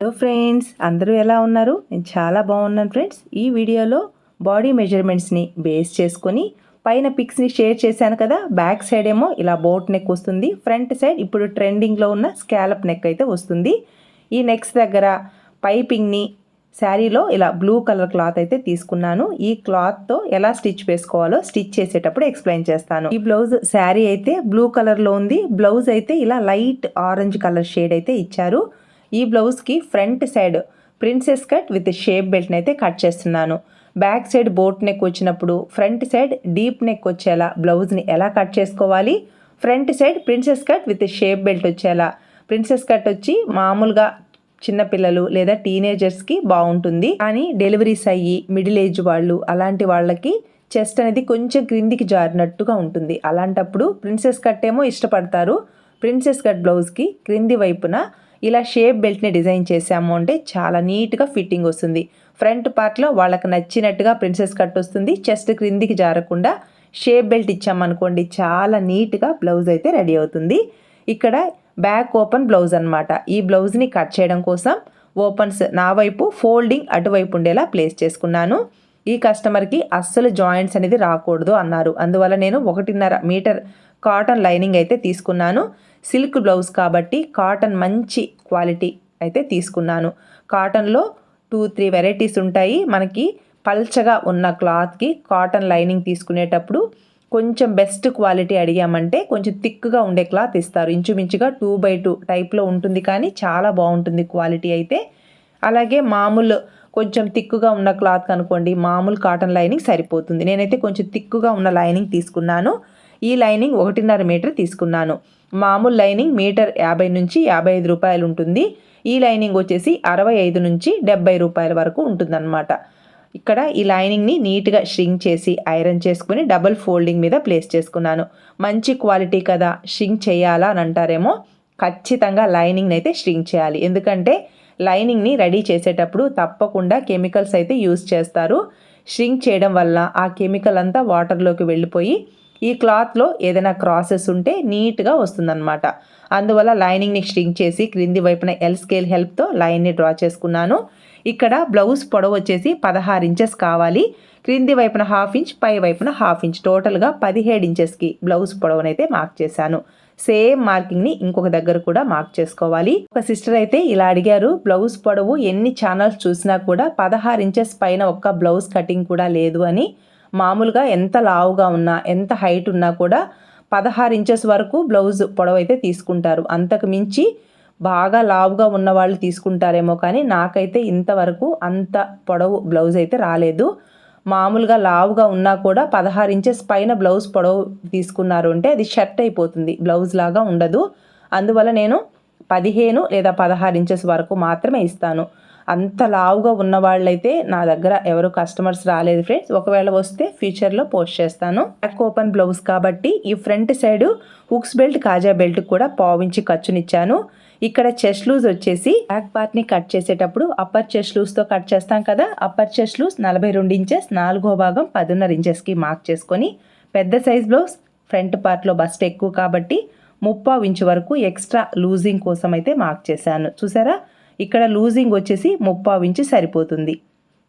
Hello friends అందరూ ఎలా ఉన్నారు? నేను చాలా బాగున్నాను ఫ్రెండ్స్ ఈ వీడియోలో బాడీ మెజర్మెంట్స్ని బేస్ చేసుకొని పైన పిక్స్ని షేర్ చేశాను కదా బ్యాక్ సైడ్ ఏమో ఇలా బోట్ నెక్ వస్తుంది ఫ్రంట్ సైడ్ ఇప్పుడు ట్రెండింగ్లో ఉన్న స్కాలప్ నెక్ అయితే వస్తుంది. ఈ నెక్స్ దగ్గర పైపింగ్ని శారీలో ఇలా బ్లూ కలర్ క్లాత్ అయితే తీసుకున్నాను. ఈ క్లాత్తో ఎలా స్టిచ్ వేసుకోవాలో స్టిచ్ చేసేటప్పుడు ఎక్స్ప్లెయిన్ చేస్తాను. ఈ బ్లౌజ్ శారీ అయితే బ్లూ కలర్లో ఉంది బ్లౌజ్ అయితే ఇలా లైట్ ఆరెంజ్ కలర్ షేడ్ అయితే ఇచ్చారు. ఈ బ్లౌజ్కి front side princess cut with shape బెల్ట్ని అయితే కట్ చేస్తున్నాను. బ్యాక్ సైడ్ బోట్ నెక్ వచ్చినప్పుడు ఫ్రంట్ సైడ్ డీప్ నెక్ వచ్చేలా బ్లౌజ్ని ఎలా కట్ చేసుకోవాలి? Front side princess cut with shape belt వచ్చేలా. ప్రిన్సెస్ కట్ వచ్చి మామూలుగా చిన్నపిల్లలు లేదా టీనేజర్స్కి బాగుంటుంది. కానీ డెలివరీస్ అయ్యి మిడిల్ ఏజ్ వాళ్ళు అలాంటి వాళ్ళకి చెస్ట్ అనేది కొంచెం క్రిందికి జారినట్టుగా ఉంటుంది. అలాంటప్పుడు ప్రిన్సెస్ కట్ ఏమో ఇష్టపడతారు. ప్రిన్సెస్ కట్ బ్లౌజ్కి క్రింది వైపున ఇలా షేప్ బెల్ట్ని డిజైన్ చేసాము అంటే చాలా నీట్గా ఫిట్టింగ్ వస్తుంది. ఫ్రంట్ పార్ట్లో వాళ్ళకి నచ్చినట్టుగా ప్రిన్సెస్ కట్ వస్తుంది. చెస్ట్ క్రిందికి జారకుండా షేప్ బెల్ట్ ఇచ్చామనుకోండి చాలా నీట్గా బ్లౌజ్ అయితే రెడీ అవుతుంది. ఇక్కడ బ్యాక్ ఓపెన్ బ్లౌజ్ అనమాట ఈ బ్లౌజ్ని కట్ చేయడం కోసం ఓపెన్స్ నా వైపు ఫోల్డింగ్ అటువైపు ఉండేలా ప్లేస్ చేసుకున్నాను. ఈ కస్టమర్కి అస్సలు జాయింట్స్ అనేది రాకూడదు అన్నారు. అందువల్ల నేను ఒకటిన్నర మీటర్ కాటన్ లైనింగ్ అయితే తీసుకున్నాను. సిల్క్ బ్లౌజ్ కాబట్టి కాటన్ మంచి క్వాలిటీ అయితే తీసుకున్నాను. కాటన్లో టూ త్రీ వెరైటీస్ ఉంటాయి. మనకి పల్చగా ఉన్న క్లాత్కి కాటన్ లైనింగ్ తీసుకునేటప్పుడు కొంచెం బెస్ట్ క్వాలిటీ అడిగామంటే కొంచెం థిక్గా ఉండే క్లాత్ ఇస్తారు. ఇంచుమించుగా టూ బై టూ టైప్లో ఉంటుంది కానీ చాలా బాగుంటుంది క్వాలిటీ అయితే. అలాగే మామూలు కొంచెం థిక్గా ఉన్న క్లాత్ కనుకోండి మామూలు కాటన్ లైనింగ్ సరిపోతుంది. నేనైతే కొంచెం థిక్గా ఉన్న లైనింగ్ తీసుకున్నాను. ఈ లైనింగ్ ఒకటిన్నర మీటర్ తీసుకున్నాను. మామూలు లైనింగ్ మీటర్ యాభై నుంచి యాభై ఐదు రూపాయలు ఉంటుంది. ఈ లైనింగ్ వచ్చేసి అరవై ఐదు నుంచి డెబ్బై రూపాయల వరకు ఉంటుందన్నమాట. ఇక్కడ ఈ లైనింగ్ని నీట్గా షింక్ చేసి ఐరన్ చేసుకుని డబుల్ ఫోల్డింగ్ మీద ప్లేస్ చేసుకున్నాను. మంచి క్వాలిటీ కదా షింక్ చేయాలా అని అంటారేమో ఖచ్చితంగా లైనింగ్ని అయితే షింక్ చేయాలి. ఎందుకంటే లైనింగ్ని రెడీ చేసేటప్పుడు తప్పకుండా కెమికల్స్ అయితే యూస్ చేస్తారు. షింక్ చేయడం వల్ల ఆ కెమికల్ అంతా వాటర్లోకి వెళ్ళిపోయి ఈ క్లాత్లో ఏదైనా క్రాసెస్ ఉంటే నీట్గా వస్తుందన్నమాట. అందువల్ల లైనింగ్ని స్ట్రింగ్ చేసి క్రింది వైపున ఎల్ స్కేల్ హెల్ప్తో లైన్ని డ్రా చేసుకున్నాను. ఇక్కడ బ్లౌజ్ పొడవు వచ్చేసి పదహారు ఇంచెస్ కావాలి. క్రింది వైపున హాఫ్ ఇంచ్ పై వైపున హాఫ్ ఇంచ్. టోటల్గా పదిహేడు ఇంచెస్కి బ్లౌజ్ పొడవునైతే మార్క్ చేశాను. సేమ్ మార్కింగ్ని ఇంకొక దగ్గర కూడా మార్క్ చేసుకోవాలి. ఒక సిస్టర్ అయితే ఇలా అడిగారు బ్లౌజ్ పొడవు ఎన్ని ఛానల్స్ చూసినా కూడా పదహారు ఇంచెస్ పైన ఒక్క బ్లౌజ్ కటింగ్ కూడా లేదు అని. మామూలుగా ఎంత లావుగా ఉన్నా ఎంత హైట్ ఉన్నా కూడా పదహారు ఇంచెస్ వరకు బ్లౌజ్ పొడవు అయితే తీసుకుంటారు. అంతకు మించి బాగా లావుగా ఉన్న వాళ్ళు తీసుకుంటారేమో కానీ నాకైతే ఇంతవరకు అంత పొడవు బ్లౌజ్ అయితే రాలేదు. మామూలుగా లావుగా ఉన్నా కూడా పదహారు ఇంచెస్ పైన బ్లౌజ్ పొడవు తీసుకున్నారు అంటే అది షర్ట్ అయిపోతుంది బ్లౌజ్ లాగా ఉండదు. అందువల్ల నేను పదిహేను లేదా పదహారు ఇంచెస్ వరకు మాత్రమే ఇస్తాను. అంత లావుగా ఉన్న వాళ్ళైతే నా దగ్గర ఎవరు కస్టమర్స్ రాలేదు ఫ్రెండ్స్ ఒకవేళ వస్తే ఫ్యూచర్లో పోస్ట్ చేస్తాను. బ్యాక్ ఓపెన్ బ్లౌజ్ కాబట్టి ఈ ఫ్రంట్ సైడ్ హుక్స్ బెల్ట్ కాజా బెల్ట్ కూడా పావించి ఖర్చునిచ్చాను. ఇక్కడ చెస్ట్ లూజ్ వచ్చేసి బ్యాక్ పార్ట్ని కట్ చేసేటప్పుడు అప్పర్ చెస్ట్ లూజ్తో కట్ చేస్తాం కదా అప్పర్ చెస్ట్ లూజ్ నలభై రెండు ఇంచెస్ నాలుగో భాగం పదిన్నర ఇంచెస్కి మార్క్ చేసుకొని పెద్ద సైజ్ బ్లౌజ్ ఫ్రంట్ పార్ట్లో బస్ట్ ఎక్కువ కాబట్టి ముప్పావు ఇంచు వరకు ఎక్స్ట్రా లూజింగ్ కోసం అయితే మార్క్ చేశాను. చూసారా? ఇక్కడ లూజింగ్ వచ్చేసి ముప్పావు ఇంచు సరిపోతుంది.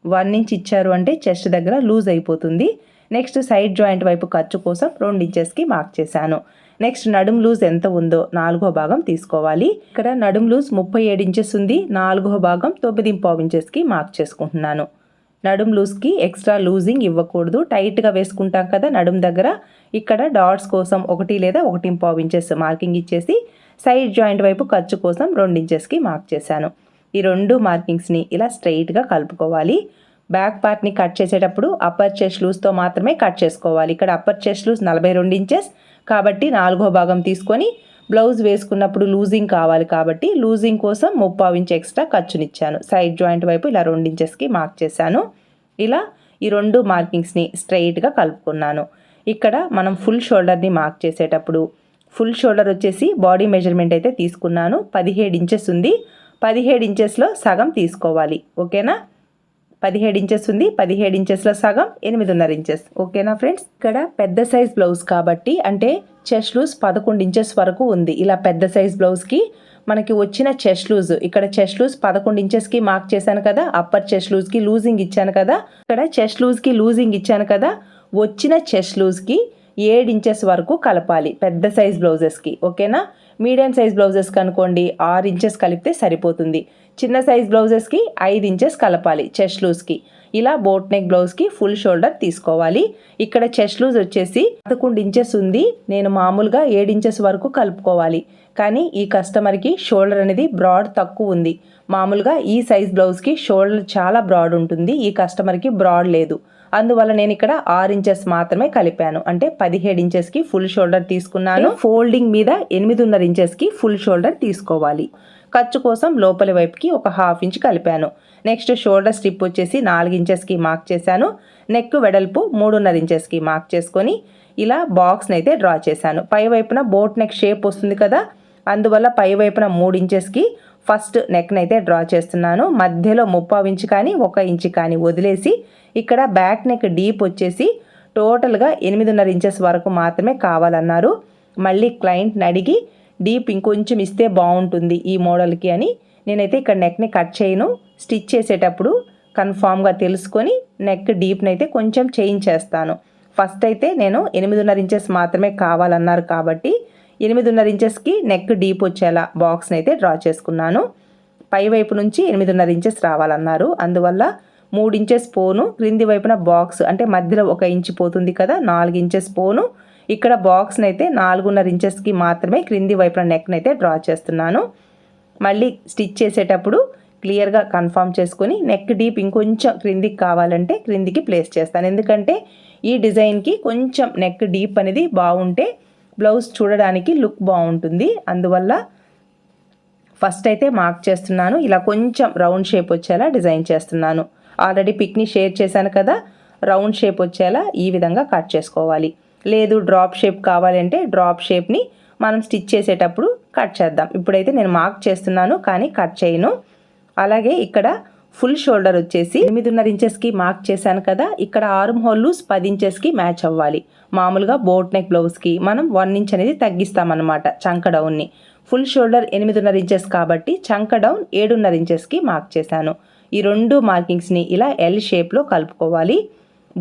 వన్ ఇంచ్ ఇచ్చారు అంటే చెస్ట్ దగ్గర లూజ్ అయిపోతుంది. నెక్స్ట్ సైడ్ జాయింట్ వైపు ఖర్చు కోసం రెండు ఇంచెస్కి మార్క్ చేశాను. నెక్స్ట్ నడుం లూజ్ ఎంత ఉందో నాలుగో భాగం తీసుకోవాలి. ఇక్కడ నడుం లూజ్ ముప్పై ఏడు ఇంచెస్ ఉంది. నాలుగో భాగం తొమ్మిది పావు ఇంచెస్కి మార్క్ చేసుకుంటున్నాను. నడుం లూజ్కి ఎక్స్ట్రా లూజింగ్ ఇవ్వకూడదు. టైట్గా వేసుకుంటాం కదా నడుం దగ్గర. ఇక్కడ డాట్స్ కోసం ఒకటి లేదా ఒకటి పావు ఇంచెస్ మార్కింగ్ ఇచ్చేసి సైడ్ జాయింట్ వైపు ఖర్చు కోసం రెండు ఇంచెస్కి మార్క్ చేశాను. ఈ రెండు మార్కింగ్స్ని ఇలా స్ట్రైట్గా కలుపుకోవాలి. బ్యాక్ పార్ట్ని కట్ చేసేటప్పుడు అప్పర్ చెస్ట్ లూస్తో మాత్రమే కట్ చేసుకోవాలి. ఇక్కడ అప్పర్ చెస్ట్ లూస్ నలభై రెండు ఇంచెస్ కాబట్టి నాలుగో భాగం తీసుకొని బ్లౌజ్ వేసుకున్నప్పుడు లూజింగ్ కావాలి కాబట్టి లూజింగ్ కోసం ముప్పావు ఇంచ్ ఎక్స్ట్రా ఖర్చునిచ్చాను. సైడ్ జాయింట్ వైపు ఇలా రెండు ఇంచెస్కి మార్క్ చేశాను. ఇలా ఈ రెండు మార్కింగ్స్ని స్ట్రైట్గా కలుపుకున్నాను. ఇక్కడ మనం ఫుల్ షోల్డర్ని మార్క్ చేసేటప్పుడు ఫుల్ షోల్డర్ వచ్చేసి బాడీ మెజర్మెంట్ అయితే తీసుకున్నాను. పదిహేడు ఇంచెస్ ఉంది. పదిహేడు ఇంచెస్లో సగం తీసుకోవాలి. ఓకేనా? పదిహేడు ఇంచెస్ ఉంది. పదిహేడు ఇంచెస్లో సగం ఎనిమిదిన్నర ఇంచెస్. ఓకేనా ఫ్రెండ్స్? ఇక్కడ పెద్ద సైజ్ బ్లౌజ్ కాబట్టి అంటే చెస్ట్ లూజ్ పదకొండు ఇంచెస్ వరకు ఉంది. ఇలా పెద్ద సైజ్ బ్లౌజ్కి మనకి వచ్చిన చెస్ట్ లూజ్ ఇక్కడ చెస్ట్ లూజ్ పదకొండు ఇంచెస్కి మార్క్ చేశాను కదా అప్పర్ చెస్ట్ లూజ్కి లూజింగ్ ఇచ్చాను కదా ఇక్కడ చెస్ట్ లూజ్కి లూజింగ్ ఇచ్చాను కదా వచ్చిన చెస్ట్ లూజ్కి ఏడు ఇంచెస్ వరకు కలపాలి పెద్ద సైజ్ బ్లౌజెస్కి ఓకేనా? మీడియం సైజ్ బ్లౌజెస్కి అనుకోండి ఆరు ఇంచెస్ కలిపితే సరిపోతుంది. చిన్న సైజ్ బ్లౌజెస్కి ఐదు ఇంచెస్ కలపాలి చెస్ట్ లూజ్కి ఇలా బోట్ నెక్ బ్లౌజ్కి ఫుల్ షోల్డర్ తీసుకోవాలి. ఇక్కడ చెస్ట్ లూజ్ వచ్చేసి పదకొండు ఇంచెస్ ఉంది నేను మామూలుగా ఏడు ఇంచెస్ వరకు కలుపుకోవాలి. కానీ ఈ కస్టమర్కి షోల్డర్ అనేది బ్రాడ్ తక్కువ ఉంది. మామూలుగా ఈ సైజ్ బ్లౌజ్కి షోల్డర్ చాలా బ్రాడ్ ఉంటుంది ఈ కస్టమర్కి బ్రాడ్ లేదు. అందువల్ల నేను ఇక్కడ ఆరు ఇంచెస్ మాత్రమే కలిపాను. అంటే పదిహేడు ఇంచెస్కి ఫుల్ షోల్డర్ తీసుకున్నాను. ఫోల్డింగ్ మీద ఎనిమిదిన్నర ఇంచెస్కి ఫుల్ షోల్డర్ తీసుకోవాలి. ఖర్చు కోసం లోపలి వైపుకి ఒక హాఫ్ ఇంచ్ కలిపాను. నెక్స్ట్ షోల్డర్ స్ట్రిప్ వచ్చేసి నాలుగు ఇంచెస్కి మార్క్ చేశాను. నెక్ వెడల్పు మూడున్నర ఇంచెస్కి మార్క్ చేసుకొని ఇలా బాక్స్ని అయితే డ్రా చేశాను. పై వైపున బోట్ నెక్ షేప్ వస్తుంది కదా? అందువల్ల పై వైపున మూడు ఇంచెస్కి ఫస్ట్ నెక్ని అయితే డ్రా చేస్తున్నాను. మధ్యలో ముప్పావు ఇంచు కానీ ఒక ఇంచు కానీ వదిలేసి ఇక్కడ బ్యాక్ నెక్ డీప్ వచ్చేసి టోటల్గా ఎనిమిదిన్నర ఇంచెస్ వరకు మాత్రమే కావాలన్నారు. మళ్ళీ క్లయింట్ని అడిగి డీప్ ఇంకొంచెం ఇస్తే బాగుంటుంది ఈ మోడల్కి అని నేనైతే ఇక్కడ నెక్ని కట్ చేయను. స్టిచ్ చేసేటప్పుడు కన్ఫామ్గా తెలుసుకొని నెక్ డీప్ని అయితే కొంచెం చేంజ్ చేస్తాను. ఫస్ట్ అయితే నేను ఎనిమిదిన్నర ఇంచెస్ మాత్రమే కావాలన్నారు కాబట్టి ఎనిమిదిన్నర ఇంచెస్కి నెక్ డీప్ వచ్చేలా బాక్స్ని అయితే డ్రా చేసుకున్నాను. పై వైపు నుంచి ఎనిమిదిన్నర ఇంచెస్ రావాలన్నారు. అందువల్ల మూడు ఇంచెస్ పోను. క్రింది వైపున బాక్స్ అంటే మధ్యలో ఒక ఇంచు పోతుంది కదా నాలుగు ఇంచెస్ పోను. ఇక్కడ బాక్స్ని అయితే నాలుగున్నర ఇంచెస్కి మాత్రమే క్రింది వైపున నెక్ని అయితే డ్రా చేస్తున్నాను. మళ్ళీ స్టిచ్ చేసేటప్పుడు క్లియర్గా కన్ఫామ్ చేసుకొని నెక్ డీప్ ఇంకొంచెం క్రిందికి కావాలంటే క్రిందికి ప్లేస్ చేస్తాను. ఎందుకంటే ఈ డిజైన్కి కొంచెం నెక్ డీప్ అనేది బాగుంటే బ్లౌజ్ చూడడానికి లుక్ బాగుంటుంది. అందువల్ల ఫస్ట్ అయితే మార్క్ చేస్తున్నాను. ఇలా కొంచెం రౌండ్ షేప్ వచ్చేలా డిజైన్ చేస్తున్నాను. ఆల్రెడీ పిక్ని షేర్ చేశాను కదా రౌండ్ షేప్ వచ్చేలా ఈ విధంగా కట్ చేసుకోవాలి. లేదు డ్రాప్ షేప్ కావాలంటే డ్రాప్ షేప్ని మనం స్టిచ్ చేసేటప్పుడు కట్ చేద్దాం. ఇప్పుడైతే నేను మార్క్ చేస్తున్నాను కానీ కట్ చేయను. అలాగే ఇక్కడ ఫుల్ షోల్డర్ వచ్చేసి ఎనిమిదిన్నర ఇంచెస్కి మార్క్ చేశాను కదా ఇక్కడ ఆర్మ్ హోల్ పది ఇంచెస్కి మ్యాచ్ అవ్వాలి. మామూలుగా బోట్ నెక్ బ్లౌజ్కి మనం వన్ ఇంచ్ అనేది తగ్గిస్తామన్నమాట చంక డౌన్ని ఫుల్ షోల్డర్ ఎనిమిదిన్నర ఇంచెస్ కాబట్టి చంక డౌన్ ఏడున్నర ఇంచెస్కి మార్క్ చేశాను. ఈ రెండు మార్కింగ్స్ని ఇలా ఎల్ షేప్లో కలుపుకోవాలి.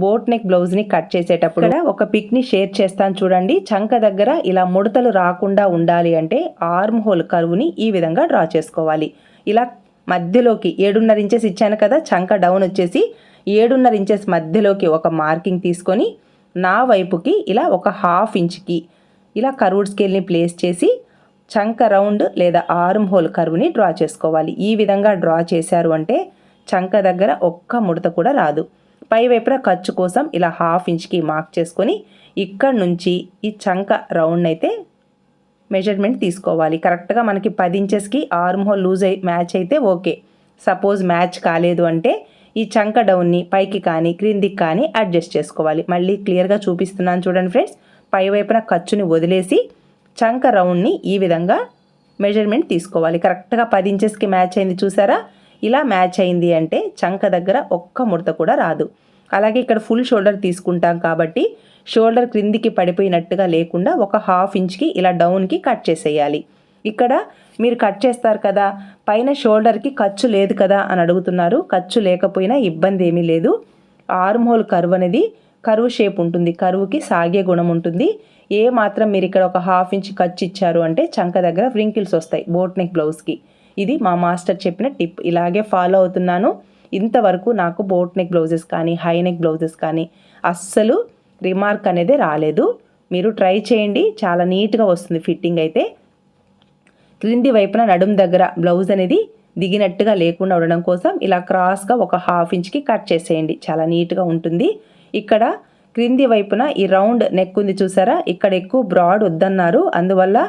బోట్ నెక్ బ్లౌజ్ని కట్ చేసేటప్పుడు ఒక పిక్ని షేర్ చేస్తాను చూడండి. చంక దగ్గర ఇలా ముడతలు రాకుండా ఉండాలి అంటే ఆర్మ్ హోల్ కరువుని ఈ విధంగా డ్రా చేసుకోవాలి. ఇలా మధ్యలోకి ఏడున్నర ఇంచెస్ ఇచ్చాను కదా చంక డౌన్ వచ్చేసి ఏడున్నర ఇంచెస్ మధ్యలోకి ఒక మార్కింగ్ తీసుకొని నా వైపుకి ఇలా ఒక హాఫ్ ఇంచ్కి ఇలా కర్వ్డ్ స్కేల్ని ప్లేస్ చేసి చంక రౌండ్ లేదా ఆర్మ్ హోల్ కర్వ్ని డ్రా చేసుకోవాలి. ఈ విధంగా డ్రా చేశారు అంటే చంక దగ్గర ఒక్క ముడత కూడా రాదు. పై వైపున ఖర్చు కోసం ఇలా హాఫ్ ఇంచ్కి మార్క్ చేసుకొని ఇక్కడ నుంచి ఈ చంక రౌండ్ అయితే మెజర్మెంట్ తీసుకోవాలి. కరెక్ట్గా మనకి పది ఇంచెస్కి ఆర్మ్ హోల్ లూజ్ అయి మ్యాచ్ అయితే ఓకే సపోజ్ మ్యాచ్ కాలేదు అంటే ఈ చంక డౌన్ని పైకి కానీ క్రిందికి కానీ అడ్జస్ట్ చేసుకోవాలి. మళ్ళీ క్లియర్గా చూపిస్తున్నాను చూడండి ఫ్రెండ్స్ పై వైపున ఖర్చుని వదిలేసి చంక రౌండ్ని ఈ విధంగా మెజర్మెంట్ తీసుకోవాలి. కరెక్ట్గా పది ఇంచెస్కి మ్యాచ్ అయింది చూసారా? ఇలా మ్యాచ్ అయింది అంటే చంక దగ్గర ఒక్క ముడత కూడా రాదు. అలాగే ఇక్కడ ఫుల్ షోల్డర్ తీసుకుంటాం కాబట్టి షోల్డర్ క్రిందికి పడిపోయినట్టుగా లేకుండా ఒక హాఫ్ ఇంచ్కి ఇలా డౌన్కి కట్ చేసేయాలి. ఇక్కడ మీరు కట్ చేస్తారు కదా పైన షోల్డర్కి ఖర్చు లేదు కదా అని అడుగుతున్నారు. ఖర్చు లేకపోయినా ఇబ్బంది ఏమీ లేదు. ఆర్మ్ హోల్ కరువు అనేది కరువు షేప్ ఉంటుంది. కరువుకి సాగే గుణం ఉంటుంది. ఏ మాత్రం మీరు ఇక్కడ ఒక హాఫ్ ఇంచ్ ఖర్చు ఇచ్చారు అంటే చంక దగ్గర వ్రింకిల్స్ వస్తాయి బోట్ నెక్ బ్లౌజ్కి. ఇది మా మాస్టర్ చెప్పిన టిప్. ఇలాగే ఫాలో అవుతున్నాను. ఇంతవరకు నాకు బోట్ నెక్ బ్లౌజెస్ కానీ హై నెక్ బ్లౌజెస్ కానీ అస్సలు రిమార్క్ అనేది రాలేదు. మీరు ట్రై చేయండి. చాలా నీట్గా వస్తుంది ఫిట్టింగ్ అయితే. క్రింది వైపున నడుం దగ్గర బ్లౌజ్ అనేది దిగినట్టుగా లేకుండా ఉండడం కోసం ఇలా క్రాస్గా ఒక హాఫ్ ఇంచ్కి కట్ చేసేయండి. చాలా నీట్గా ఉంటుంది. ఇక్కడ క్రింది వైపున ఈ రౌండ్ నెక్ ఉంది చూసారా? ఇక్కడ ఎక్కువ బ్రాడ్ వద్దన్నారు. అందువల్ల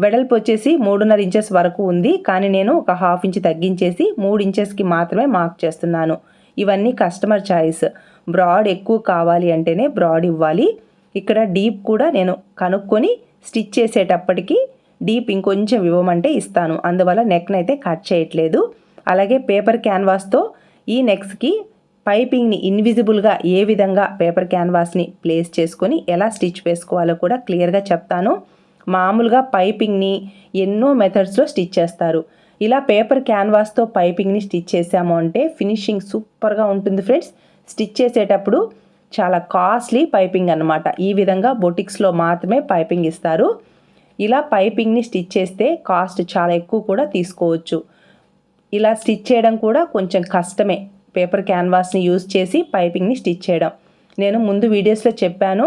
వెడల్పు వచ్చేసి మూడున్నర ఇంచెస్ వరకు ఉంది. కానీ నేను ఒక హాఫ్ ఇంచ్ తగ్గించేసి మూడు ఇంచెస్కి మాత్రమే మార్క్ చేస్తున్నాను. ఇవన్నీ కస్టమర్ చాయిస్. బ్రాడ్ ఎక్కువ కావాలి అంటేనే బ్రాడ్ ఇవ్వాలి. ఇక్కడ డీప్ కూడా నేను కనుక్కొని స్టిచ్ చేసేటప్పటికి డీప్ ఇంకొంచెం ఇవ్వమంటే ఇస్తాను. అందువల్ల నెక్ని అయితే కట్ చేయట్లేదు. అలాగే పేపర్ క్యాన్వాస్తో ఈ నెక్స్కి పైపింగ్ని ఇన్విజిబుల్గా ఏ విధంగా పేపర్ క్యాన్వాస్ని ప్లేస్ చేసుకొని ఎలా స్టిచ్ వేసుకోవాలో కూడా క్లియర్గా చెప్తాను. మామూలుగా పైపింగ్ని ఎన్నో మెథడ్స్లో స్టిచ్ చేస్తారు. ఇలా పేపర్ క్యాన్వాస్తో పైపింగ్ని స్టిచ్ చేసాము అంటే ఫినిషింగ్ సూపర్గా ఉంటుంది ఫ్రెండ్స్. స్టిచ్ చేసేటప్పుడు చాలా కాస్ట్లీ పైపింగ్ అనమాట ఈ విధంగా బొటిక్స్లో మాత్రమే పైపింగ్ ఇస్తారు. ఇలా పైపింగ్ని స్టిచ్ చేస్తే కాస్ట్ చాలా ఎక్కువ కూడా తీసుకోవచ్చు. ఇలా స్టిచ్ చేయడం కూడా కొంచెం కష్టమే. పేపర్ క్యాన్వాస్ని యూజ్ చేసి పైపింగ్ని స్టిచ్ చేయడం. నేను ముందు వీడియోస్లో చెప్పాను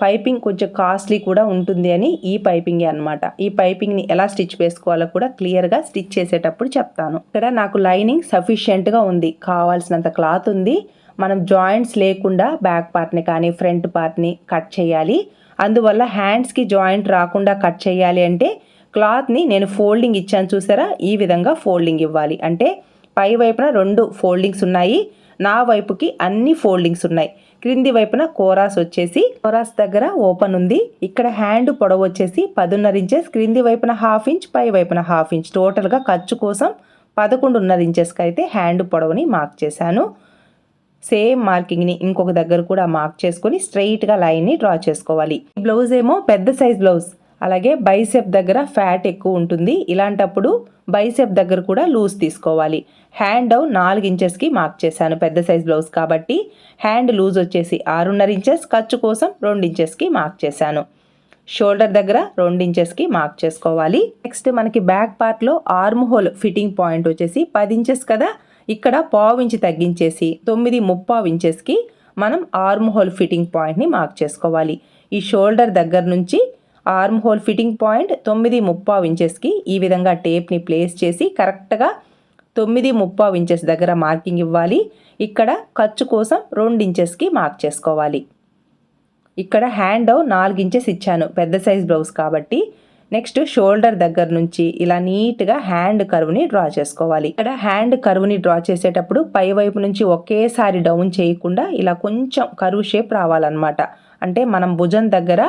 పైపింగ్ కొంచెం కాస్ట్లీ కూడా ఉంటుంది అని ఈ పైపింగే అనమాట ఈ పైపింగ్ని ఎలా స్టిచ్ వేసుకోవాలో కూడా క్లియర్గా స్టిచ్ చేసేటప్పుడు చెప్తాను. ఇక్కడ నాకు లైనింగ్ సఫిషియెంట్గా ఉంది. కావాల్సినంత క్లాత్ ఉంది. మనం జాయింట్స్ లేకుండా బ్యాక్ పార్ట్ని కానీ ఫ్రంట్ పార్ట్ని కట్ చేయాలి. అందువల్ల హ్యాండ్స్కి జాయింట్ రాకుండా కట్ చేయాలి అంటే క్లాత్ని నేను ఫోల్డింగ్ ఇచ్చాను చూసారా? ఈ విధంగా ఫోల్డింగ్ ఇవ్వాలి. అంటే పై వైపున రెండు ఫోల్డింగ్స్ ఉన్నాయి. నా వైపుకి అన్ని ఫోల్డింగ్స్ ఉన్నాయి. క్రింది వైపున కోరాస్ వచ్చేసి కోరాస్ దగ్గర ఓపెన్ ఉంది. ఇక్కడ హ్యాండ్ పొడవు వచ్చేసి పదున్నర ఇంచెస్ క్రింది వైపున హాఫ్ ఇంచ్ పై వైపున హాఫ్ ఇంచ్. టోటల్గా ఖర్చు కోసం పదకొండున్నర ఇంచెస్కి అయితే హ్యాండ్ పొడవుని మార్క్ చేశాను. సేమ్ మార్కింగ్ని ఇంకొక దగ్గర కూడా మార్క్ చేసుకొని స్ట్రైట్గా లైన్ని డ్రా చేసుకోవాలి. ఈ బ్లౌజ్ ఏమో పెద్ద సైజ్ బ్లౌజ్ అలాగే బైసెప్ దగ్గర ఫ్యాట్ ఎక్కువ ఉంటుంది. ఇలాంటప్పుడు బైసెప్ దగ్గర కూడా లూజ్ తీసుకోవాలి. హ్యాండ్ డౌన్ నాలుగు ఇంచెస్కి మార్క్ చేశాను పెద్ద సైజ్ బ్లౌజ్ కాబట్టి. హ్యాండ్ లూజ్ వచ్చేసి ఆరున్నర ఇంచెస్ ఖర్చు కోసం రెండు ఇంచెస్కి మార్క్ చేశాను. షోల్డర్ దగ్గర రెండు ఇంచెస్కి మార్క్ చేసుకోవాలి. నెక్స్ట్ మనకి బ్యాక్ పార్ట్లో ఆర్మ్ హోల్ ఫిట్టింగ్ పాయింట్ వచ్చేసి పది ఇంచెస్ కదా. ఇక్కడ పావు ఇంచ్ తగ్గించేసి తొమ్మిది ముప్పావు ఇంచెస్కి మనం ఆర్మ్ హోల్ ఫిట్టింగ్ పాయింట్ని మార్క్ చేసుకోవాలి. ఈ షోల్డర్ దగ్గర నుంచి ఆర్మ్ హోల్ ఫిట్టింగ్ పాయింట్ తొమ్మిది ముప్పావు ఇంచెస్కి ఈ విధంగా టేప్ని ప్లేస్ చేసి కరెక్ట్గా తొమ్మిది ముప్పావు ఇంచెస్ దగ్గర మార్కింగ్ ఇవ్వాలి. ఇక్కడ ఖర్చు కోసం రెండు ఇంచెస్కి మార్క్ చేసుకోవాలి. ఇక్కడ హ్యాండ్ నాలుగు ఇంచెస్ ఇచ్చాను. పెద్ద సైజ్ బ్లౌజ్ కాబట్టి నెక్స్ట్ షోల్డర్ దగ్గర నుంచి ఇలా నీట్గా హ్యాండ్ కర్వ్ని డ్రా చేసుకోవాలి. ఇక్కడ హ్యాండ్ కర్వ్ని డ్రా చేసేటప్పుడు పై వైపు నుంచి ఒకేసారి డౌన్ చేయకుండా ఇలా కొంచెం కరువు షేప్ రావాలన్నమాట. అంటే మనం భుజం దగ్గర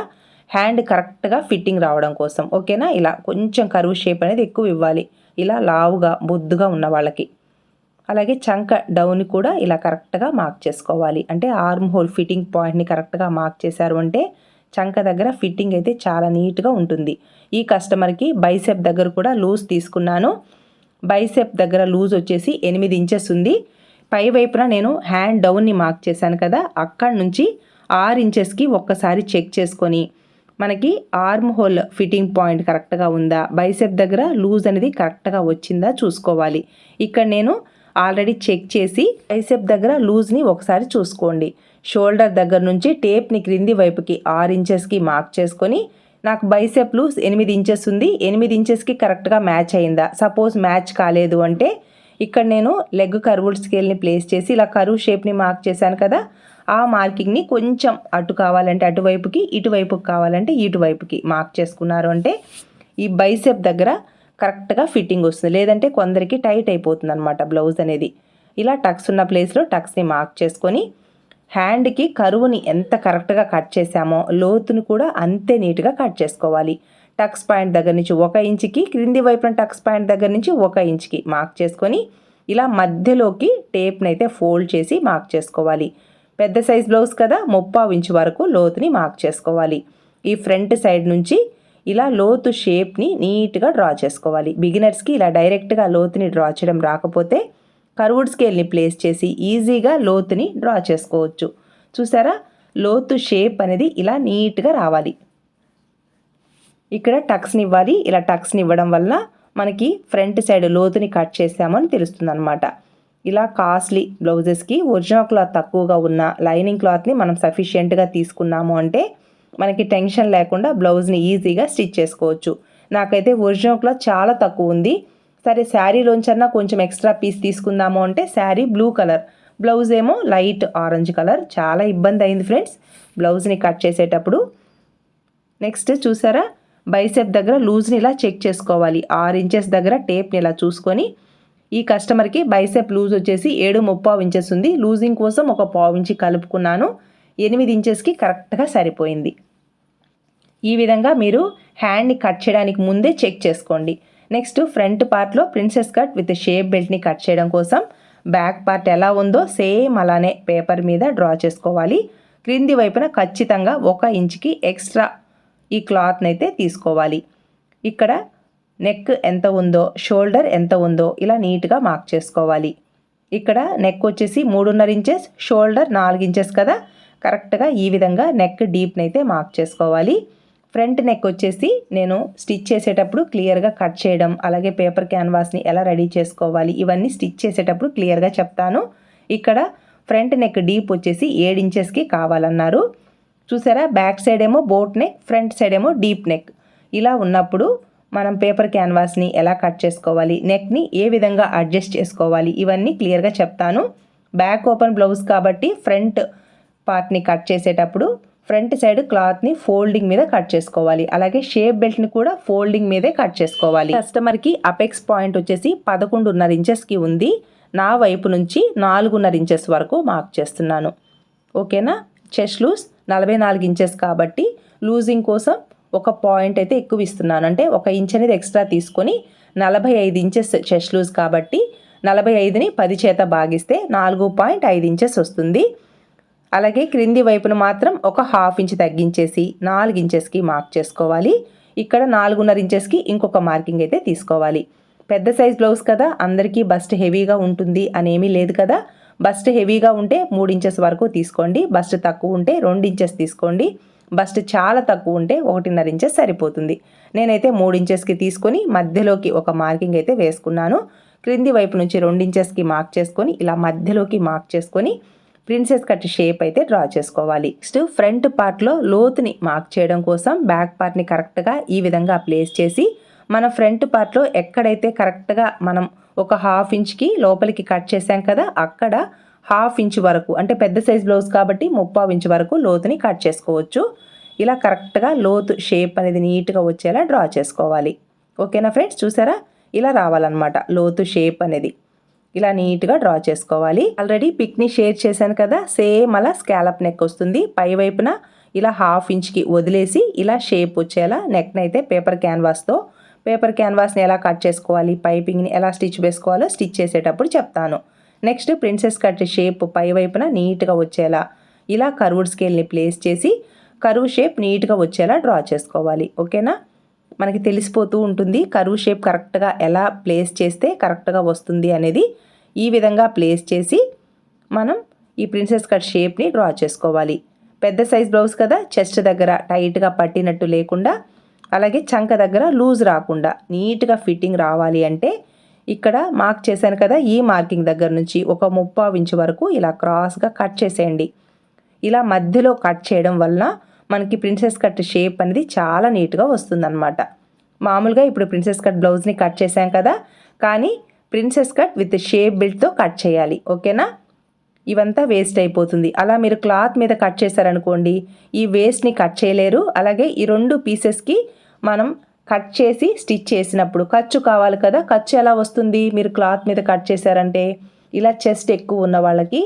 హ్యాండ్ కరెక్ట్గా ఫిట్టింగ్ రావడం కోసం. ఓకేనా ఇలా కొంచెం కరువు షేప్ అనేది ఎక్కువ ఇవ్వాలి. ఇలా లావుగా బొద్దుగా ఉన్న వాళ్ళకి. అలాగే చంక డౌన్ కూడా ఇలా కరెక్ట్గా మార్క్ చేసుకోవాలి. అంటే ఆర్మ్ హోల్ ఫిట్టింగ్ పాయింట్ని కరెక్ట్గా మార్క్ చేశారు అంటే చంక దగ్గర ఫిట్టింగ్ అయితే చాలా నీట్గా ఉంటుంది. ఈ కస్టమర్కి బైసెప్ దగ్గర కూడా లూజ్ తీసుకున్నాను. బైసెప్ దగ్గర లూజ్ వచ్చేసి ఎనిమిది ఇంచెస్ ఉంది. పై వైపున నేను హ్యాండ్ డౌన్ని మార్క్ చేశాను కదా అక్కడి నుంచి ఆరు ఇంచెస్కి ఒక్కసారి చెక్ చేసుకొని మనకి ఆర్మ్ హోల్ ఫిట్టింగ్ పాయింట్ కరెక్ట్గా ఉందా బైసెప్ దగ్గర లూజ్ అనేది కరెక్ట్గా వచ్చిందా చూసుకోవాలి. ఇక్కడ నేను ఆల్రెడీ చెక్ చేసి బైసెప్ దగ్గర లూజ్ని ఒకసారి చూసుకోండి. షోల్డర్ దగ్గర నుంచి టేప్ని క్రింది వైపుకి ఆరు ఇంచెస్కి మార్క్ చేసుకొని నాకు బైసెప్ ఎనిమిది ఇంచెస్ ఉంది ఎనిమిది ఇంచెస్కి కరెక్ట్గా మ్యాచ్ అయిందా? సపోజ్ మ్యాచ్ కాలేదు అంటే ఇక్కడ నేను లెగ్ కర్వుడ్ స్కేల్ని ప్లేస్ చేసి ఇలా కరువు షేప్ని మార్క్ చేశాను కదా ఆ మార్కింగ్ని కొంచెం అటు కావాలంటే అటువైపుకి ఇటువైపుకి కావాలంటే ఇటువైపుకి మార్క్ చేసుకున్నారు అంటే ఈ బైసెప్ దగ్గర కరెక్ట్గా ఫిట్టింగ్ వస్తుంది. లేదంటే కొందరికి టైట్ అయిపోతుంది అనమాట బ్లౌజ్ అనేది. ఇలా టక్స్ ఉన్న ప్లేస్లో టక్స్ని మార్క్ చేసుకొని హ్యాండ్కి కరువుని ఎంత కరెక్ట్గా కట్ చేసామో లోతుని కూడా అంతే నీట్గా కట్ చేసుకోవాలి. టక్స్ పాయింట్ దగ్గర నుంచి ఒక ఇంచుకి క్రింది వైపున టక్స్ పాయింట్ దగ్గర నుంచి ఒక ఇంచుకి మార్క్ చేసుకొని ఇలా మధ్యలోకి టేప్ని అయితే ఫోల్డ్ చేసి మార్క్ చేసుకోవాలి. పెద్ద సైజ్ బ్లౌజ్ కదా ముప్పావు ఇంచు వరకు లోతుని మార్క్ చేసుకోవాలి. ఈ ఫ్రంట్ సైడ్ నుంచి ఇలా లోతు షేప్ని నీట్గా డ్రా చేసుకోవాలి. బిగినర్స్కి ఇలా డైరెక్ట్గా లోతుని డ్రా చేయడం రాకపోతే కర్వుడ్ స్కేల్ని ప్లేస్ చేసి ఈజీగా లోతుని డ్రా చేసుకోవచ్చు. చూసారా? లోతు షేప్ అనేది ఇలా నీట్గా రావాలి. ఇక్కడ టక్స్ని ఇవ్వాలి. ఇలా టక్స్ని ఇవ్వడం వల్ల మనకి ఫ్రంట్ సైడ్ లోతుని కట్ చేసామని తెలుస్తుంది అనమాట ఇలా కాస్ట్లీ బ్లౌజెస్కి ఒరిజినల్ క్లాత్ తక్కువగా ఉన్న లైనింగ్ క్లాత్ని మనం సఫిషియెంట్గా తీసుకున్నాము అంటే మనకి టెన్షన్ లేకుండా బ్లౌజ్ని ఈజీగా స్టిచ్ చేసుకోవచ్చు. నాకైతే ఒరిజినల్ క్లాత్ చాలా తక్కువ ఉంది. సరే శారీలోంచన్నా కొంచెం ఎక్స్ట్రా పీస్ తీసుకుందాము అంటే శారీ బ్లూ కలర్. బ్లౌజ్ ఏమో లైట్ ఆరెంజ్ కలర్. చాలా ఇబ్బంది అయింది ఫ్రెండ్స్. బ్లౌజ్ని కట్ చేసేటప్పుడు నెక్స్ట్ చూసారా? బైసెప్ దగ్గర లూజ్ని ఇలా చెక్ చేసుకోవాలి. ఆరు ఇంచెస్ దగ్గర టేప్ని ఇలా చూసుకొని ఈ కస్టమర్కి బైసెప్ లూజ్ వచ్చేసి ఏడు ముప్పావు ఇంచెస్ ఉంది. లూజింగ్ కోసం ఒక పావు ఇంచి కలుపుకున్నాను. ఎనిమిది ఇంచెస్కి కరెక్ట్గా సరిపోయింది. ఈ విధంగా మీరు హ్యాండ్ని కట్ చేయడానికి ముందే చెక్ చేసుకోండి. నెక్స్ట్ ఫ్రంట్ పార్ట్లో ప్రిన్సెస్ కట్ విత్ షేప్ బెల్ట్ని కట్ చేయడం కోసం బ్యాక్ పార్ట్ ఎలా ఉందో సేమ్ అలానే పేపర్ మీద డ్రా చేసుకోవాలి. క్రింది వైపున ఖచ్చితంగా ఒక ఇంచుకి ఎక్స్ట్రా ఈ క్లాత్ని అయితే తీసుకోవాలి. ఇక్కడ నెక్ ఎంత ఉందో షోల్డర్ ఎంత ఉందో ఇలా నీట్గా మార్క్ చేసుకోవాలి. ఇక్కడ నెక్ వచ్చేసి మూడున్నర ఇంచెస్ షోల్డర్ నాలుగు ఇంచెస్ కదా. కరెక్ట్గా ఈ విధంగా నెక్ డీప్ని అయితే మార్క్ చేసుకోవాలి. ఫ్రంట్ నెక్ వచ్చేసి నేను స్టిచ్ చేసేటప్పుడు క్లియర్గా కట్ చేయడం అలాగే పేపర్ క్యాన్వాస్ని ఎలా రెడీ చేసుకోవాలి ఇవన్నీ స్టిచ్ చేసేటప్పుడు క్లియర్గా చెప్తాను. ఇక్కడ ఫ్రంట్ నెక్ డీప్ వచ్చేసి ఏడు ఇంచెస్కి కావాలన్నారు. చూసారా? బ్యాక్ సైడ్ ఏమో బోట్ నెక్ ఫ్రంట్ సైడ్ ఏమో డీప్ నెక్. ఇలా ఉన్నప్పుడు మనం పేపర్ క్యాన్వాస్ని ఎలా కట్ చేసుకోవాలి నెక్ని ఏ విధంగా అడ్జస్ట్ చేసుకోవాలి ఇవన్నీ క్లియర్గా చెప్తాను. బ్యాక్ ఓపెన్ బ్లౌజ్ కాబట్టి ఫ్రంట్ పార్ట్ని కట్ చేసేటప్పుడు ఫ్రంట్ సైడ్ క్లాత్ని ఫోల్డింగ్ మీద కట్ చేసుకోవాలి. అలాగే షేప్ బెల్ట్ని కూడా ఫోల్డింగ్ మీదే కట్ చేసుకోవాలి. కస్టమర్కి అపెక్స్ పాయింట్ వచ్చేసి పదకొండున్నర ఇంచెస్కి ఉంది. నా వైపు నుంచి నాలుగున్నర ఇంచెస్ వరకు మార్క్ చేస్తున్నాను. ఓకేనా? చెస్ట్ లూజ్ నలభై నాలుగు ఇంచెస్ కాబట్టి లూజింగ్ కోసం ఒక పాయింట్ అయితే ఎక్కువ ఇస్తున్నాను. అంటే ఒక ఇంచ్ అనేది ఎక్స్ట్రా తీసుకొని నలభై ఐదు ఇంచెస్ చెస్ట్ లూజ్ కాబట్టి నలభై ఐదుని పది చేత భాగిస్తే నాలుగు పాయింట్ ఐదు ఇంచెస్ వస్తుంది. అలాగే క్రింది వైపున మాత్రం ఒక హాఫ్ ఇంచ్ తగ్గించేసి నాలుగు ఇంచెస్కి మార్క్ చేసుకోవాలి. ఇక్కడ నాలుగున్నర ఇంచెస్కి ఇంకొక మార్కింగ్ అయితే తీసుకోవాలి. పెద్ద సైజ్ బ్లౌజ్ కదా అందరికీ బస్ట్ హెవీగా ఉంటుంది అనేమీ లేదు కదా. బస్ట్ హెవీగా ఉంటే మూడు ఇంచెస్ వరకు తీసుకోండి. బస్ట్ తక్కువ ఉంటే రెండు ఇంచెస్ తీసుకోండి. బస్ట్ చాలా తక్కువ ఉంటే ఒకటిన్నర ఇంచెస్ సరిపోతుంది. నేనైతే మూడు ఇంచెస్కి తీసుకొని మధ్యలోకి ఒక మార్కింగ్ అయితే వేసుకున్నాను. క్రింది వైపు నుంచి రెండు ఇంచెస్కి మార్క్ చేసుకొని ఇలా మధ్యలోకి మార్క్ చేసుకొని ప్రిన్సెస్ కట్ షేప్ అయితే డ్రా చేసుకోవాలి. నెక్స్ట్ ఫ్రంట్ పార్ట్లో లోతుని మార్క్ చేయడం కోసం బ్యాక్ పార్ట్ని కరెక్ట్గా ఈ విధంగా ప్లేస్ చేసి మన ఫ్రంట్ పార్ట్లో ఎక్కడైతే కరెక్ట్గా మనం ఒక హాఫ్ ఇంచ్కి లోపలికి కట్ చేసాం కదా అక్కడ హాఫ్ ఇంచ్ వరకు అంటే పెద్ద సైజ్ బ్లౌజ్ కాబట్టి ముప్పావు ఇంచ్ వరకు లోతుని కట్ చేసుకోవచ్చు. ఇలా కరెక్ట్గా లోతు షేప్ అనేది నీట్గా వచ్చేలా డ్రా చేసుకోవాలి. ఓకేనా ఫ్రెండ్స్? చూసారా? ఇలా రావాలన్నమాట లోతు షేప్ అనేది. ఇలా నీట్గా డ్రా చేసుకోవాలి. ఆల్రెడీ పిక్ని షేర్ చేశాను కదా సేమ్ అలా స్కాలప్ నెక్ వస్తుంది. పై వైపున ఇలా హాఫ్ ఇంచ్కి వదిలేసి ఇలా షేప్ వచ్చేలా నెక్ని అయితే పేపర్ క్యాన్వాస్తో పేపర్ క్యాన్వాస్ని ఎలా కట్ చేసుకోవాలి పైపింగ్ని ఎలా స్టిచ్ వేసుకోవాలో స్టిచ్ చేసేటప్పుడు చెప్తాను. నెక్స్ట్ ప్రిన్సెస్ కట్ షేప్ పై వైపున నీట్గా వచ్చేలా ఇలా కర్వ్డ్ స్కేల్ని ప్లేస్ చేసి కరువు షేప్ నీట్గా వచ్చేలా డ్రా చేసుకోవాలి. ఓకేనా? మనకి తెలిసిపోతూ ఉంటుంది కరువు షేప్ కరెక్ట్గా ఎలా ప్లేస్ చేస్తే కరెక్ట్గా వస్తుంది అనేది ఈ విధంగా ప్లేస్ చేసి మనం ఈ ప్రిన్సెస్ కట్ షేప్ని డ్రా చేసుకోవాలి. పెద్ద సైజ్ బ్లౌజ్ కదా చెస్ట్ దగ్గర టైట్గా పట్టినట్టు లేకుండా అలాగే చంక దగ్గర లూజ్ రాకుండా నీట్గా ఫిట్టింగ్ రావాలి అంటే ఇక్కడ మార్క్ చేశాను కదా ఈ మార్కింగ్ దగ్గర నుంచి ఒక ముప్పావు ఇంచు వరకు ఇలా క్రాస్గా కట్ చేసేయండి. ఇలా మధ్యలో కట్ చేయడం వలన మనకి ప్రిన్సెస్ కట్ షేప్ అనేది చాలా నీట్గా వస్తుందన్నమాట. మామూలుగా ఇప్పుడు ప్రిన్సెస్ కట్ బ్లౌజ్ని కట్ చేసాం కదా కానీ ప్రిన్సెస్ కట్ విత్ షేప్ బిల్ట్తో కట్ చేయాలి ఓకేనా? ఇవంతా వేస్ట్ అయిపోతుంది. అలా మీరు క్లాత్ మీద కట్ చేశారనుకోండి ఈ వేస్ట్ని కట్ చేయలేరు. అలాగే ఈ రెండు పీసెస్కి మనం కట్ చేసి స్టిచ్ చేసినప్పుడు ఖర్చు కావాలి కదా ఖర్చు ఎలా వస్తుంది మీరు క్లాత్ మీద కట్ చేశారంటే? ఇలా చెస్ట్ ఎక్కువ ఉన్న వాళ్ళకి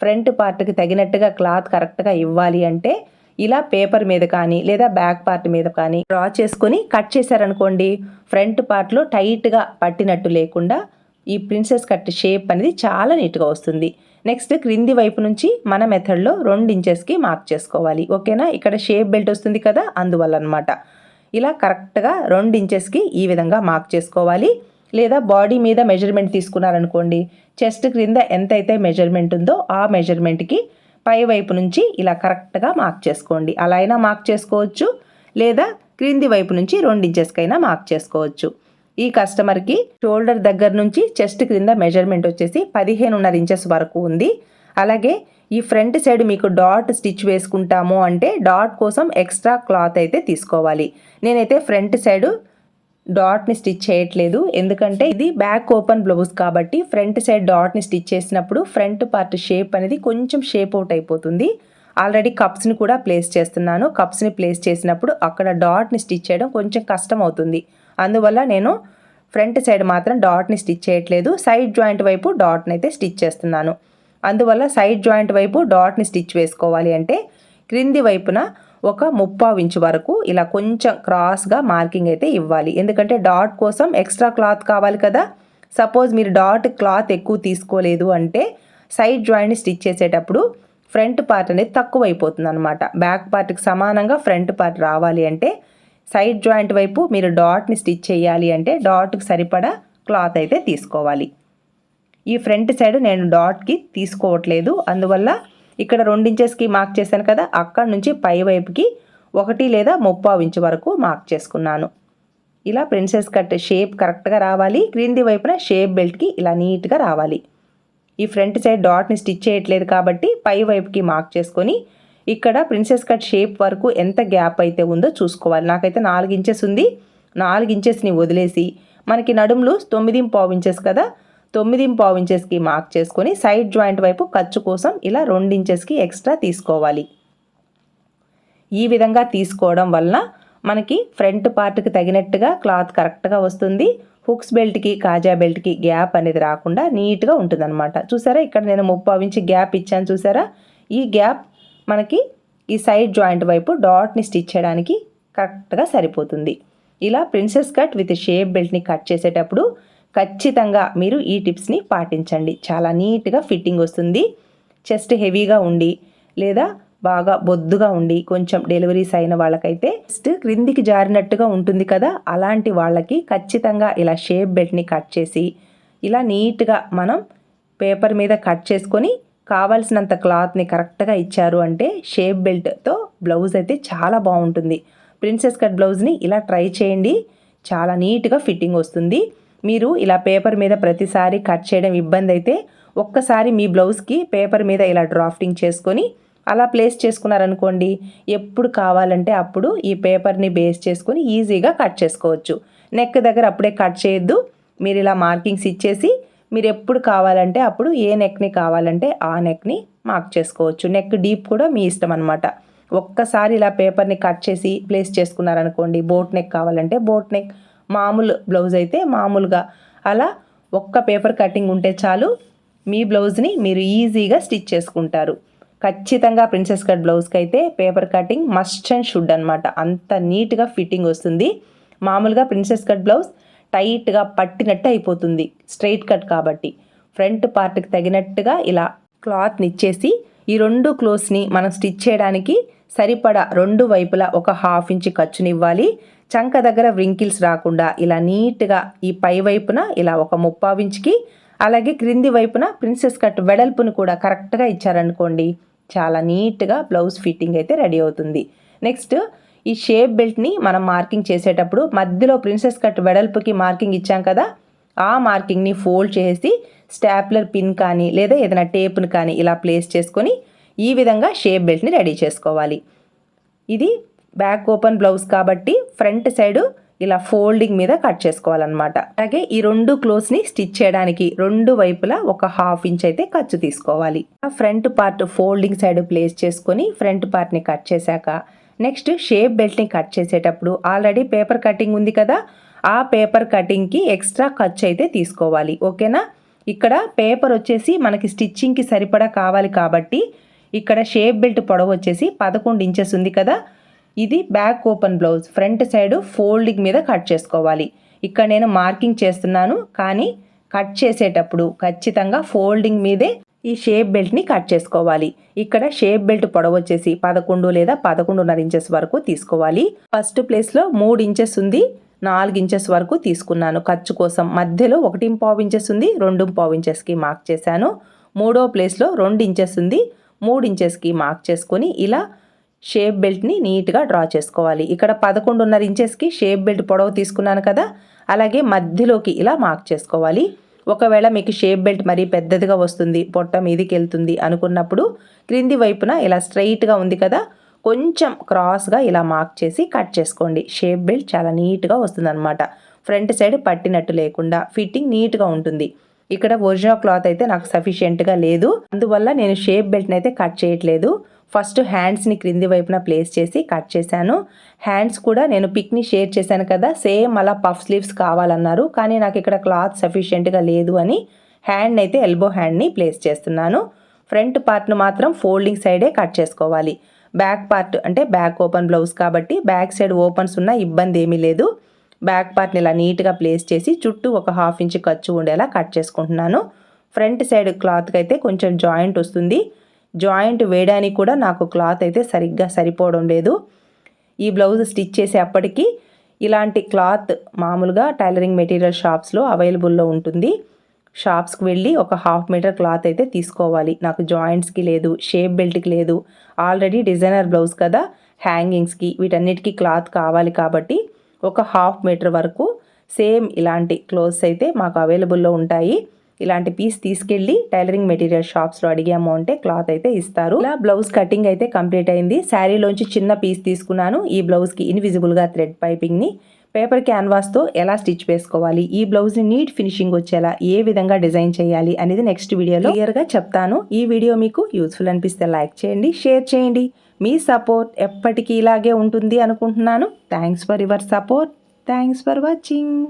ఫ్రంట్ పార్ట్కి తగినట్టుగా క్లాత్ కరెక్ట్గా ఇవ్వాలి అంటే ఇలా పేపర్ మీద కానీ లేదా బ్యాక్ పార్ట్ మీద కానీ డ్రా చేసుకొని కట్ చేశారనుకోండి ఫ్రంట్ పార్ట్లో టైట్గా పట్టినట్టు లేకుండా ఈ ప్రిన్సెస్ కట్ షేప్ అనేది చాలా నీట్గా వస్తుంది. నెక్స్ట్ క్రింది వైపు నుంచి మన మెథడ్లో రెండు ఇంచెస్కి మార్క్ చేసుకోవాలి. ఓకేనా? ఇక్కడ షేప్ బెల్ట్ వస్తుంది కదా అందువల్ల అనమాట ఇలా కరెక్ట్గా రెండు ఇంచెస్కి ఈ విధంగా మార్క్ చేసుకోవాలి. లేదా బాడీ మీద మెజర్మెంట్ తీసుకున్నారనుకోండి చెస్ట్ క్రింద ఎంతైతే మెజర్మెంట్ ఉందో ఆ మెజర్మెంట్కి పై వైపు నుంచి ఇలా కరెక్ట్గా మార్క్ చేసుకోండి. అలా అయినా మార్క్ చేసుకోవచ్చు లేదా క్రింది వైపు నుంచి రెండించెస్కైనా మార్క్ చేసుకోవచ్చు. ఈ కస్టమర్కి షోల్డర్ దగ్గర నుంచి చెస్ట్ క్రింద మెజర్మెంట్ వచ్చేసి పదిహేనున్నర ఇంచెస్ వరకు ఉంది. అలాగే ఈ ఫ్రంట్ సైడ్ మీకు డాట్ స్టిచ్ వేసుకుంటాము అంటే డాట్ కోసం ఎక్స్ట్రా క్లాత్ అయితే తీసుకోవాలి. నేనైతే ఫ్రంట్ సైడ్ డాట్ని స్టిచ్ చేయట్లేదు. ఎందుకంటే ఇది బ్యాక్ ఓపెన్ బ్లౌజ్ కాబట్టి ఫ్రంట్ సైడ్ డాట్ని స్టిచ్ చేసినప్పుడు ఫ్రంట్ పార్ట్ షేప్ అనేది కొంచెం షేప్ అవుట్ అయిపోతుంది. ఆల్రెడీ కప్స్ని కూడా ప్లేస్ చేస్తున్నాను. కప్స్ని ప్లేస్ చేసినప్పుడు అక్కడ డాట్ని స్టిచ్ చేయడం కొంచెం కష్టం అవుతుంది. అందువల్ల నేను ఫ్రంట్ సైడ్ మాత్రం డాట్ని స్టిచ్ చేయట్లేదు. సైడ్ జాయింట్ వైపు డాట్ని అయితే స్టిచ్ చేస్తున్నాను. అందువల్ల సైడ్ జాయింట్ వైపు డాట్ని స్టిచ్ వేసుకోవాలి అంటే క్రింది వైపున ఒక ముప్పావు ఇంచు వరకు ఇలా కొంచెం క్రాస్గా మార్కింగ్ అయితే ఇవ్వాలి. ఎందుకంటే డాట్ కోసం ఎక్స్ట్రా క్లాత్ కావాలి కదా. సపోజ్ మీరు డాట్ క్లాత్ ఎక్కువ తీసుకోలేదు అంటే సైడ్ జాయింట్ని స్టిచ్ చేసేటప్పుడు ఫ్రంట్ పార్ట్ అనేది తక్కువ అయిపోతుంది అనమాట బ్యాక్ పార్ట్కి సమానంగా ఫ్రంట్ పార్ట్ రావాలి అంటే సైడ్ జాయింట్ వైపు మీరు డాట్ని స్టిచ్ చేయాలి అంటే డాట్కి సరిపడా క్లాత్ అయితే తీసుకోవాలి. ఈ ఫ్రంట్ సైడ్ నేను డాట్కి తీసుకోవట్లేదు. అందువల్ల ఇక్కడ రెండు ఇంచెస్కి మార్క్ చేశాను కదా అక్కడ నుంచి పై వైపుకి ఒకటి లేదా ముప్పావు ఇంచు వరకు మార్క్ చేసుకున్నాను. ఇలా ప్రిన్సెస్ కట్ షేప్ కరెక్ట్గా రావాలి క్రింది వైపున షేప్ బెల్ట్కి ఇలా నీట్గా రావాలి. ఈ ఫ్రంట్ సైడ్ డాట్ని స్టిచ్ చేయట్లేదు కాబట్టి పై వైపుకి మార్క్ చేసుకొని ఇక్కడ ప్రిన్సెస్ కట్ షేప్ వరకు ఎంత గ్యాప్ అయితే ఉందో చూసుకోవాలి. నాకైతే నాలుగు ఇంచెస్ ఉంది నాలుగు ఇంచెస్ని వదిలేసి మనకి నడుములు తొమ్మిది పావు ఇంచెస్ కదా తొమ్మిది పావు ఇంచెస్కి మార్క్ చేసుకొని సైడ్ జాయింట్ వైపు ఖర్చు కోసం ఇలా రెండు ఇంచెస్కి ఎక్స్ట్రా తీసుకోవాలి. ఈ విధంగా తీసుకోవడం వలన మనకి ఫ్రంట్ పార్ట్కి తగినట్టుగా క్లాత్ కరెక్ట్గా వస్తుంది. హుక్స్ బెల్ట్కి కాజా బెల్ట్కి గ్యాప్ అనేది రాకుండా నీట్గా ఉంటుందన్నమాట. చూసారా? ఇక్కడ నేను ముప్పావు ఇంచి గ్యాప్ ఇచ్చాను చూసారా? ఈ గ్యాప్ మనకి ఈ సైడ్ జాయింట్ వైపు డాట్ని స్టిచ్ చేయడానికి కరెక్ట్గా సరిపోతుంది. ఇలా ప్రిన్సెస్ కట్ విత్ షేప్ బెల్ట్ని కట్ చేసేటప్పుడు ఖచ్చితంగా మీరు ఈ టిప్స్ని పాటించండి. చాలా నీట్గా ఫిట్టింగ్ వస్తుంది. చెస్ట్ హెవీగా ఉండి లేదా బాగా బొద్దుగా ఉండి కొంచెం డెలివరీస్ అయిన వాళ్ళకైతే జస్ట్ క్రిందికి జారినట్టుగా ఉంటుంది కదా అలాంటి వాళ్ళకి ఖచ్చితంగా ఇలా షేప్ బెల్ట్ని కట్ చేసి ఇలా నీట్గా మనం పేపర్ మీద కట్ చేసుకొని కావాల్సినంత క్లాత్ని కరెక్ట్గా ఇచ్చారు అంటే షేప్ బెల్ట్తో బ్లౌజ్ అయితే చాలా బాగుంటుంది. ప్రిన్సెస్ కట్ బ్లౌజ్ని ఇలా ట్రై చేయండి. చాలా నీట్గా ఫిట్టింగ్ వస్తుంది. మీరు ఇలా పేపర్ మీద ప్రతిసారి కట్ చేయడం ఇబ్బంది అయితే ఒక్కసారి మీ బ్లౌజ్కి పేపర్ మీద ఇలా డ్రాఫ్టింగ్ చేసుకొని అలా ప్లేస్ చేసుకున్నారనుకోండి ఎప్పుడు కావాలంటే అప్పుడు ఈ పేపర్ని బేస్ చేసుకొని ఈజీగా కట్ చేసుకోవచ్చు. నెక్ దగ్గర అప్పుడే కట్ చేయొద్దు. మీరు ఇలా మార్కింగ్స్ ఇచ్చేసి మీరు ఎప్పుడు కావాలంటే అప్పుడు ఏ నెక్ని కావాలంటే ఆ నెక్ని మార్క్ చేసుకోవచ్చు. నెక్ డీప్ కూడా మీ ఇష్టం అనమాట ఒక్కసారి ఇలా పేపర్ని కట్ చేసి ప్లేస్ చేసుకున్నారనుకోండి బోట్ నెక్ కావాలంటే బోట్ నెక్ మామూలు బ్లౌజ్ అయితే మామూలుగా. అలా ఒక్క పేపర్ కటింగ్ ఉంటే చాలు మీ బ్లౌజ్ని మీరు ఈజీగా స్టిచ్ చేసుకుంటారు. ఖచ్చితంగా ప్రిన్సెస్ కట్ బ్లౌజ్కి అయితే paper cutting must and should అనమాట అంత నీట్గా ఫిట్టింగ్ వస్తుంది. మామూలుగా ప్రిన్సెస్ కట్ బ్లౌజ్ టైట్గా పట్టినట్టు అయిపోతుంది. స్ట్రైట్ కట్ కాబట్టి. ఫ్రంట్ పార్ట్కి తగినట్టుగా ఇలా క్లాత్ని ఇచ్చేసి ఈ రెండు క్లోత్స్ని మనం స్టిచ్ చేయడానికి సరిపడా రెండు వైపులా ఒక హాఫ్ ఇంచ్ ఖర్చునివ్వాలి. చంక దగ్గర వ్రింకిల్స్ రాకుండా ఇలా నీట్గా ఈ పై వైపున ఇలా ఒక ముప్పావు ఇంచుకి అలాగే క్రింది వైపున ప్రిన్సెస్ కట్ వెడల్పును కూడా కరెక్ట్గా ఇచ్చారనుకోండి చాలా నీట్గా బ్లౌజ్ ఫిట్టింగ్ అయితే రెడీ అవుతుంది. నెక్స్ట్ ఈ షేప్ బెల్ట్ని మనం మార్కింగ్ చేసేటప్పుడు మధ్యలో ప్రిన్సెస్ కట్ వెడల్పుకి మార్కింగ్ ఇచ్చాం కదా ఆ మార్కింగ్ని ఫోల్డ్ చేసి స్టాప్లర్ పిన్ కానీ లేదా ఏదైనా టేప్ని కానీ ఇలా ప్లేస్ చేసుకొని ఈ విధంగా షేప్ బెల్ట్ని రెడీ చేసుకోవాలి. ఇది బ్యాక్ ఓపెన్ బ్లౌజ్ కాబట్టి ఫ్రంట్ సైడ్ ఇలా ఫోల్డింగ్ మీద కట్ చేసుకోవాలన్నమాట. అలాగే ఈ రెండు క్లోత్స్ని స్టిచ్ చేయడానికి రెండు వైపులా ఒక హాఫ్ ఇంచ్ అయితే ఖర్చు తీసుకోవాలి. Front part folding side place చేసుకొని ఫ్రంట్ పార్ట్ని కట్ చేశాక నెక్స్ట్ షేప్ బెల్ట్ని కట్ చేసేటప్పుడు ఆల్రెడీ పేపర్ కటింగ్ ఉంది కదా ఆ పేపర్ కటింగ్కి ఎక్స్ట్రా ఖర్చు అయితే తీసుకోవాలి. ఓకేనా? ఇక్కడ పేపర్ వచ్చేసి మనకి స్టిచ్చింగ్కి సరిపడా కావాలి కాబట్టి ఇక్కడ షేప్ బెల్ట్ పొడవు వచ్చేసి పదకొండు ఇంచెస్ ఉంది కదా ఇది back open blouse. Front side folding మీద కట్ చేసుకోవాలి. ఇక్కడ నేను మార్కింగ్ చేస్తున్నాను కానీ కట్ చేసేటప్పుడు ఖచ్చితంగా ఫోల్డింగ్ మీదే ఈ షేప్ బెల్ట్ని కట్ చేసుకోవాలి. ఇక్కడ షేప్ బెల్ట్ పొడవు వచ్చేసి పదకొండు లేదా పదకొండున్నర ఇంచెస్ వరకు తీసుకోవాలి. ఫస్ట్ ప్లేస్లో మూడు ఇంచెస్ ఉంది నాలుగు ఇంచెస్ వరకు తీసుకున్నాను. ఖర్చు కోసం మధ్యలో ఒకటి పావు ఇంచెస్ ఉంది రెండు పావు ఇంచెస్కి మార్క్ చేశాను. మూడో ప్లేస్లో రెండు ఇంచెస్ ఉంది మూడు ఇంచెస్కి మార్క్ చేసుకొని ఇలా షేప్ బెల్ట్ని నీట్గా డ్రా చేసుకోవాలి. ఇక్కడ పదకొండున్నర ఇంచెస్కి షేప్ బెల్ట్ పొడవు తీసుకున్నాను కదా అలాగే మధ్యలోకి ఇలా మార్క్ చేసుకోవాలి. ఒకవేళ మీకు షేప్ బెల్ట్ మరీ పెద్దదిగా వస్తుంది పొట్ట మీదికి వెళ్తుంది అనుకున్నప్పుడు క్రింది వైపున ఇలా స్ట్రైట్గా ఉంది కదా కొంచెం క్రాస్గా ఇలా మార్క్ చేసి కట్ చేసుకోండి. షేప్ బెల్ట్ చాలా నీట్గా వస్తుందన్నమాట. ఫ్రంట్ సైడ్ పట్టినట్టు లేకుండా ఫిట్టింగ్ నీట్గా ఉంటుంది. ఇక్కడ ఒరిజినల్ క్లాత్ అయితే నాకు సఫిషియెంట్గా లేదు. అందువల్ల నేను షేప్ బెల్ట్ని అయితే కట్ చేయట్లేదు. ఫస్ట్ హ్యాండ్స్ని క్రింది వైపున ప్లేస్ చేసి కట్ చేశాను. హ్యాండ్స్ కూడా నేను పిక్ని షేర్ చేశాను కదా సేమ్ అలా పఫ్ స్లీవ్స్ కావాలన్నారు. కానీ నాకు ఇక్కడ క్లాత్ సఫిషియెంట్గా లేదు అని హ్యాండ్ అయితే ఎల్బో హ్యాండ్ని ప్లేస్ చేస్తున్నాను. ఫ్రంట్ పార్ట్ను మాత్రం ఫోల్డింగ్ సైడే కట్ చేసుకోవాలి. బ్యాక్ పార్ట్ అంటే బ్యాక్ ఓపెన్ బ్లౌజ్ కాబట్టి బ్యాక్ సైడ్ ఓపెన్స్ ఉన్న ఇబ్బంది ఏమీ లేదు. బ్యాక్ పార్ట్ని ఇలా నీట్గా ప్లేస్ చేసి చుట్టూ ఒక హాఫ్ ఇంచ్ ఖర్చు ఉండేలా కట్ చేసుకుంటున్నాను. ఫ్రంట్ సైడ్ క్లాత్కి అయితే కొంచెం జాయింట్ వస్తుంది. జాయింట్ వేయడానికి కూడా నాకు క్లాత్ అయితే సరిగ్గా సరిపోవడం లేదు. ఈ బ్లౌజ్ స్టిచ్ చేసే ఇలాంటి క్లాత్ మామూలుగా టైలరింగ్ మెటీరియల్ షాప్స్లో అవైలబుల్లో ఉంటుంది. షాప్స్కి వెళ్ళి ఒక హాఫ్ మీటర్ క్లాత్ అయితే తీసుకోవాలి. నాకు జాయింట్స్కి లేదు షేప్ బెల్ట్కి లేదు. ఆల్రెడీ డిజైనర్ బ్లౌజ్ కదా హ్యాంగింగ్స్కి వీటన్నిటికీ క్లాత్ కావాలి కాబట్టి ఒక హాఫ్ మీటర్ వరకు సేమ్ ఇలాంటి క్లోత్స్ అయితే మాకు అవైలబుల్లో ఉంటాయి. ఇలాంటి పీస్ తీసుకెళ్ళి టైలరింగ్ మెటీరియల్ షాప్స్లో అడిగాము అంటే క్లాత్ అయితే ఇస్తారు. ఇలా బ్లౌజ్ కటింగ్ అయితే కంప్లీట్ అయింది. శారీలోంచి చిన్న పీస్ తీసుకున్నాను. ఈ బ్లౌజ్కి ఇన్విజిబుల్గా థ్రెడ్ పైపింగ్ని పేపర్ క్యాన్వాస్తో ఎలా స్టిచ్ వేసుకోవాలి ఈ బ్లౌజ్ని నీట్ ఫినిషింగ్ వచ్చేలా ఏ విధంగా డిజైన్ చేయాలి అనేది నెక్స్ట్ వీడియోలో క్లియర్గా చెప్తాను. ఈ వీడియో మీకు యూస్ఫుల్ అనిపిస్తే లైక్ చేయండి షేర్ చేయండి. మీ సపోర్ట్ ఎప్పటికీ ఇలాగే ఉంటుంది అనుకుంటున్నాను. Thanks for your support. Thanks for watching.